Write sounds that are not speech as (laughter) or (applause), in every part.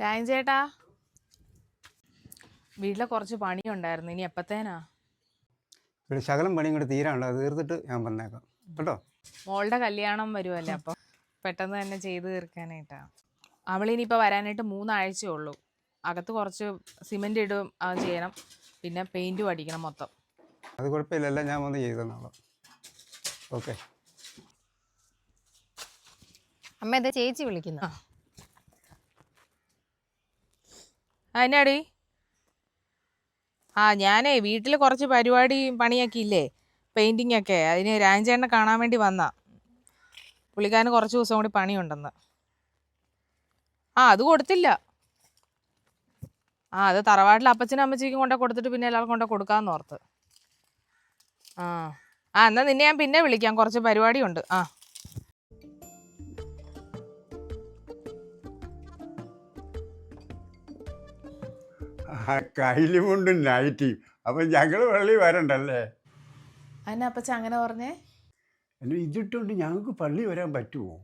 രായൻ ചേട്ടാ വീട്ടിലെ കുറച്ച് പണിയുണ്ടായിരുന്നു. ഇനി എപ്പത്തേനാ? ഇവിടെ ശകലം പണിയും കൂടി തീരാനുണ്ട്. അത് തീർത്തിട്ട് ഞാൻ വന്നേക്കാം. കേട്ടോ? മോളുടെ കല്യാണം വരുമല്ലേ അപ്പം? പെട്ടെന്ന് തന്നെ ചെയ്ത് തീർക്കാനായിട്ടാ. അവളിനിപ്പോൾ വരാനായിട്ട് മൂന്നാഴ്ചയേ ഉള്ളൂ. അകത്ത് കുറച്ച് സിമെന്റ് ഇടും അത് ചെയ്യണം. പിന്നെ പെയിന്റും അടിക്കണം മൊത്തം. അത് കുഴപ്പമില്ലല്ല. ഞാൻ വന്ന് ചെയ്തു തന്നോളാം. ഓക്കെ. അമ്മ ഇത് ചേച്ചി വിളിക്കുന്നു. അതിനാടി ആ ഞാനേ വീട്ടിൽ കുറച്ച് പരിപാടി പണിയൊക്കെ ഇല്ലേ പെയിന്റിങ് ഒക്കെ അതിന് രാജേണ്ണനെ കാണാൻ വേണ്ടി വന്ന. പുള്ളിക്കാരന് കുറച്ച് ദിവസം കൂടി പണിയുണ്ടെന്ന്. ആ അത് കൊടുത്തില്ല. ആ അത് തറവാട്ടിൽ അപ്പച്ചനും അമ്മച്ചിക്കും കൊണ്ടേ കൊടുത്തിട്ട് പിന്നെ എല്ലാവർക്കും കൊണ്ടേ കൊടുക്കാമെന്ന് ഓർത്ത്. ആ. ആ എന്നാൽ നിന്നെ ഞാൻ പിന്നെ വിളിക്കാം. കുറച്ച് പരിപാടിയുണ്ട്. ആ. ആ കയ്യിലും കൊണ്ടും നൈറ്റിയും അപ്പം ഞങ്ങൾ പള്ളി വരണ്ടല്ലേ? അതിന് അപ്പച്ച അങ്ങനെ പറഞ്ഞേ? എന്നെ ഇതിട്ടുകൊണ്ട് ഞങ്ങൾക്ക് പള്ളി വരാൻ പറ്റുമോ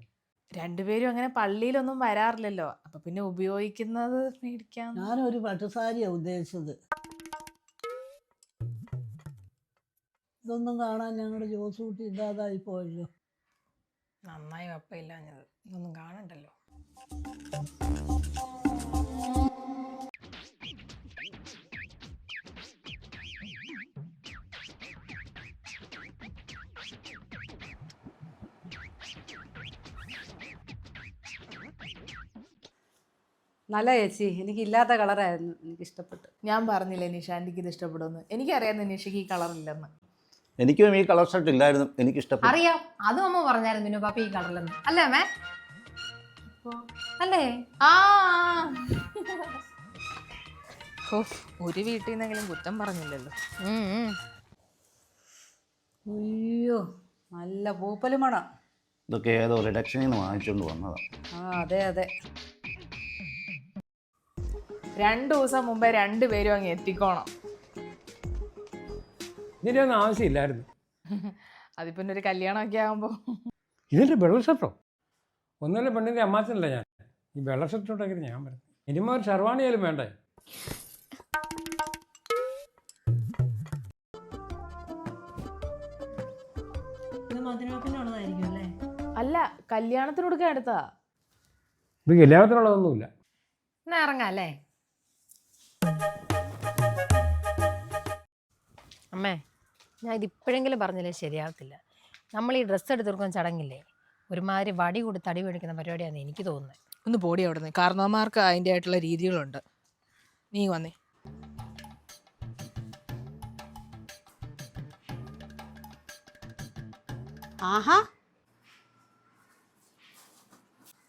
രണ്ടുപേരും അങ്ങനെ പള്ളിയിലൊന്നും വരാറില്ലല്ലോ. അപ്പൊ പിന്നെ ഉപയോഗിക്കുന്നത് മേടിക്കാം ഞാനൊരു പട്ടുസാരിയാ ഉദ്ദേശിച്ചത്. ഇതൊന്നും കാണാൻ ഞങ്ങളുടെ ജോസൂട്ടി ഇല്ലാതായി പോയല്ലോ. നന്നായി കുഴപ്പമില്ലാഞ്ഞത് ഇതൊന്നും കാണണ്ടല്ലോ. നല്ല ചേച്ചി. എനിക്ക് ഇല്ലാത്ത കളറായിരുന്നു എനിക്ക് ഇഷ്ടപ്പെട്ടു ഞാൻ പറഞ്ഞില്ലേ നിഷാന്റിക്ക് ഇത് ഇഷ്ടപ്പെടുമെന്ന്. എനിക്കറിയാം നിഷയ്ക്ക് ഈ കളർ ഇല്ലെന്ന് എനിക്കും ഈ കളർ ഷർട്ട് ഇല്ലായിരുന്നു എനിക്ക് ഇഷ്ടപ്പെട്ടു അറിയാം. അതും അമ്മ പറഞ്ഞായിരുന്നു മിനു പാപ്പ ഈ കളറിലെന്ന് അല്ലേ അമ്മേ? അല്ലേ? ആ. ഹോ, ഒരു വീട്ടിൽ നിന്നെങ്കിലും കുറ്റം പറഞ്ഞില്ലല്ലോ. ഉം, ഉം. അയ്യോ നല്ല പൂപ്പൽ മണം. ഇതൊക്കെ ഏതോ റിഡക്ഷനിൽ നിന്ന് വാങ്ങിച്ചുകൊണ്ട് വന്നതാണ് ആ അതെ അതെ. രണ്ടു ദിവസം മുമ്പേ രണ്ടുപേരും അങ്ങ് എത്തിക്കോണം. ഇതിന്റെ ഒന്നും ആവശ്യമില്ലായിരുന്നു. അതിപ്പോ ഒരു കല്യാണമൊക്കെ ആകുമ്പോ ഇതിന്റെ വെള്ള ഷർട്ടോ? ഒന്നല്ല പെണ്ണിന്റെ അമ്മാച്ചനല്ല ഞാൻ. ഈ വെള്ള ഷർട്ടോട്ടൊക്കെ ഞാൻ പറഞ്ഞു ഇനിമ ഒരു ഷർവാണിയാലും വേണ്ടേ? അല്ലേ? അല്ല കല്യാണത്തിന് കൊടുക്കാൻ എടുത്താ ഇത് കല്യാണത്തിനുള്ളതൊന്നുമില്ല. എന്നാ ഇറങ്ങാം അല്ലേ? അമ്മേ ഞാൻ ഇതിപ്പോഴെങ്കിലും പറഞ്ഞില്ലേ ശരിയാവത്തില്ല. നമ്മൾ ഈ ഡ്രസ്സ് എടുത്തിറക്കുന്ന ചടങ്ങില്ലേ? ഒരുമാതിരി വടി കൊടുത്ത് അടി മേടിക്കുന്ന പരിപാടിയാണ് എനിക്ക് തോന്നുന്നത് ഒന്ന് പോടി അവിടുന്ന്. കാരണവന്മാർക്ക് അതിന്റെ ആയിട്ടുള്ള രീതികളുണ്ട്. നീ വന്നേ. ആഹാ.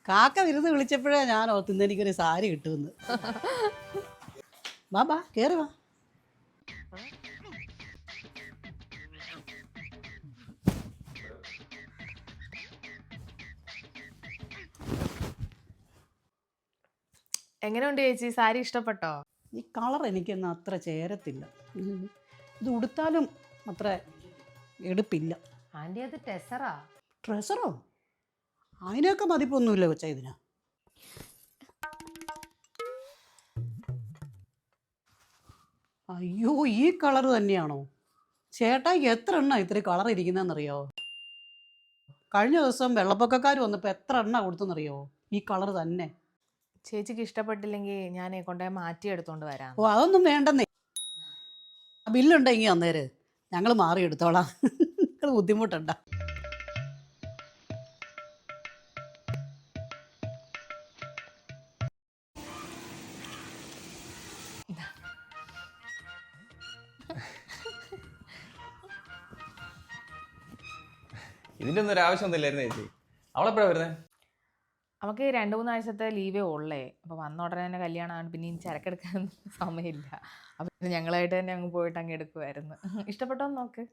കാക്ക വിരുന്ന് വിളിച്ചപ്പോഴേ ഞാൻ ഓർത്തുന്ന എനിക്കൊരു സാരി കിട്ടുമെന്ന്. (laughs) വാ ബാ കയറി വാ. എങ്ങനെയുണ്ട് ചേച്ചി? സാരി ഇഷ്ടപ്പെട്ടോ? ഈ കളർ എനിക്കൊന്നും അത്ര ചേരത്തില്ല. ഇത് ഉടുത്താലും അത്ര എടുപ്പില്ല. ആന്റി അത് ടെസറാ ട്രസറോ? അതിനൊക്കെ മതിപ്പൊന്നുമില്ല കൊച്ചാ ഇതിന്. അയ്യോ ഈ കളർ തന്നെയാണോ? ചേട്ടാ എത്ര എണ്ണ ഇത്ര കളർ ഇരിക്കുന്നതെന്നറിയോ? കഴിഞ്ഞ ദിവസം വെള്ളപ്പൊക്കക്കാർ വന്നപ്പോൾ എത്ര എണ്ണ കൊടുത്തെന്നറിയോ ഈ കളർ തന്നെ. ചേച്ചിക്ക് ഇഷ്ടപ്പെട്ടില്ലെങ്കിൽ ഞാൻ കൊണ്ടുപോയി മാറ്റി എടുത്തോണ്ട് വരാം. ഓ അതൊന്നും വേണ്ടെന്നേ. ബില്ലുണ്ടെങ്കിൽ അന്നേര്? ഞങ്ങൾ മാറി എടുത്തോളാം നിങ്ങൾ ബുദ്ധിമുട്ടുണ്ട. ഇതിന്റെ ഒന്നും ഒരു ആവശ്യമൊന്നുമില്ലായിരുന്നു ചേച്ചി. അവളെപ്പോഴാണ് വരുന്നത് നമുക്ക് രണ്ട് മൂന്നാഴ്ചത്തെ ലീവേ ഉള്ളേ. അപ്പോൾ വന്ന ഉടനെ തന്നെ കല്യാണമാണ്. പിന്നെ ഇനി ചരക്കെടുക്കാൻ (laughs) സമയമില്ല. അപ്പം പിന്നെ ഞങ്ങളായിട്ട് തന്നെ അങ്ങ് പോയിട്ട് അങ്ങ് എടുക്കുമായിരുന്നു (laughs) ഇഷ്ടപ്പെട്ടോ നോക്ക്.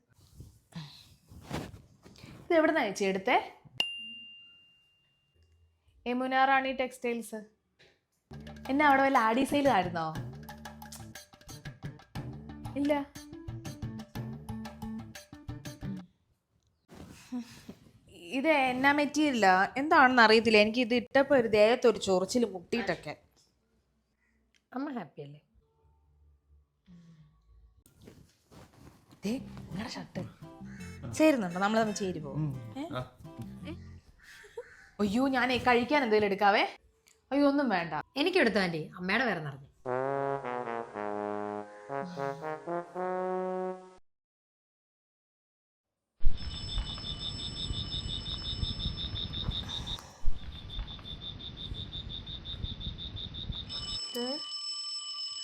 ഇത് എവിടെ നിന്നാണ് ചേച്ചി എടുത്തേ? യമുന റാണി ടെക്സ്റ്റൈൽസ്. എന്നെ അവിടെ വല്ല ആഡി സെയിൽ ആയിരുന്നോ ഇല്ല. ഇത് എന്നാ മെറ്റീരിയലാ? എന്താണെന്ന് അറിയത്തില്ല. എനിക്ക് ഇത് ഇട്ടപ്പോൾ ഒരു ദേഹത്ത് ഒരു ചൊറിച്ചിൽ മുട്ടിയിട്ടൊക്കെ. അമ്മ ഹാപ്പി അല്ലേ ദേ നിങ്ങളുടെ ഷർട്ട് ചേരുന്നുണ്ടോ? നമ്മൾ തമ്മിൽ ചേരി? ഏ? അയ്യോ ഞാൻ കഴിക്കാൻ എന്തെങ്കിലും എടുക്കാവേ? അയ്യോ ഒന്നും വേണ്ട. എനിക്ക് എടുത്തു ആന്റി അമ്മയുടെ വേറെ നിറഞ്ഞു (laughs)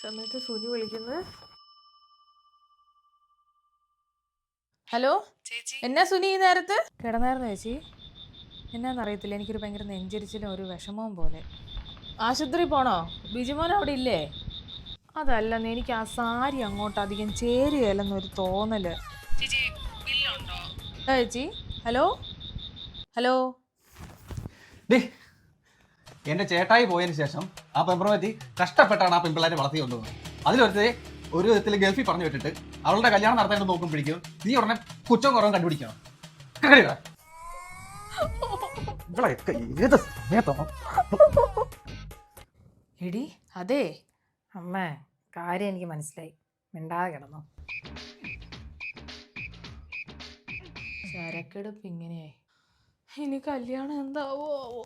സമയത്ത് സുനി വിളിക്കുന്നത് ഹലോ? എന്നാ സുനി ഈ നേരത്ത്? കിടന്നായിരുന്നു ചേച്ചി. എന്നാന്നറിയത്തില്ല എനിക്കൊരു ഭയങ്കര നെഞ്ചരിച്ചിലും ഒരു വിഷമവും പോലെ. ആശുപത്രി പോണോ? ബിജുമോൻ അവിടെ ഇല്ലേ? അതല്ല എനിക്ക് ആ സാരി അങ്ങോട്ട് അധികം ചേരുകയല്ലെന്നൊരു തോന്നൽ. ചേച്ചി ഹലോ? ഹലോ? ഡേ എന്റെ ചേട്ടായി പോയതിന് ശേഷം ആ പെമ്പ്രവതി കഷ്ടപ്പെട്ടാണ് ആ പെമ്പിള്ളേരെ വളർത്തി കൊണ്ടുപോകുന്നത് അതിലൊരുത്തെ ഒരു വിധത്തിൽ ഗൾഫിൽ പറഞ്ഞു വിട്ടിട്ട് അവളുടെ കല്യാണം നടത്താൻ നോക്കുമ്പോഴേക്കും നീ ഉടനെ കുറ്റം കുറവും കണ്ടുപിടിക്കണം. എടി അതെ. അമ്മ കാര്യം എനിക്ക് മനസ്സിലായി. മിണ്ടാതെ കിടന്നു. ചരക്കെടുപ്പ് ഇങ്ങനെയായി. ഇനി കല്യാണം എന്താവോ ആവോ.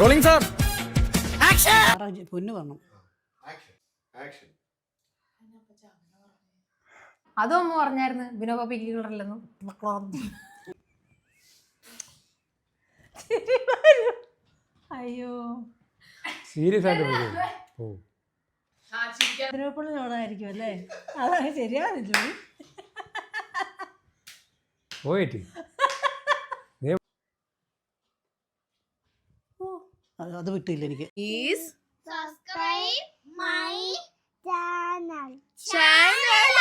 റോളിംഗ് സാർ പൊന്നു പറഞ്ഞു. അതും അമ്മ പറഞ്ഞായിരുന്നു വിനോബ കളറില്ലെന്നും. അയ്യോ. സീരിയസ് ആയിട്ട് ഇതിനെപ്പോഴും അല്ലേ? അതാണ് ശരിയാവില്ല പോയിട്ട്. അത് വിട്ടില്ല എനിക്ക്. Please subscribe my channel channel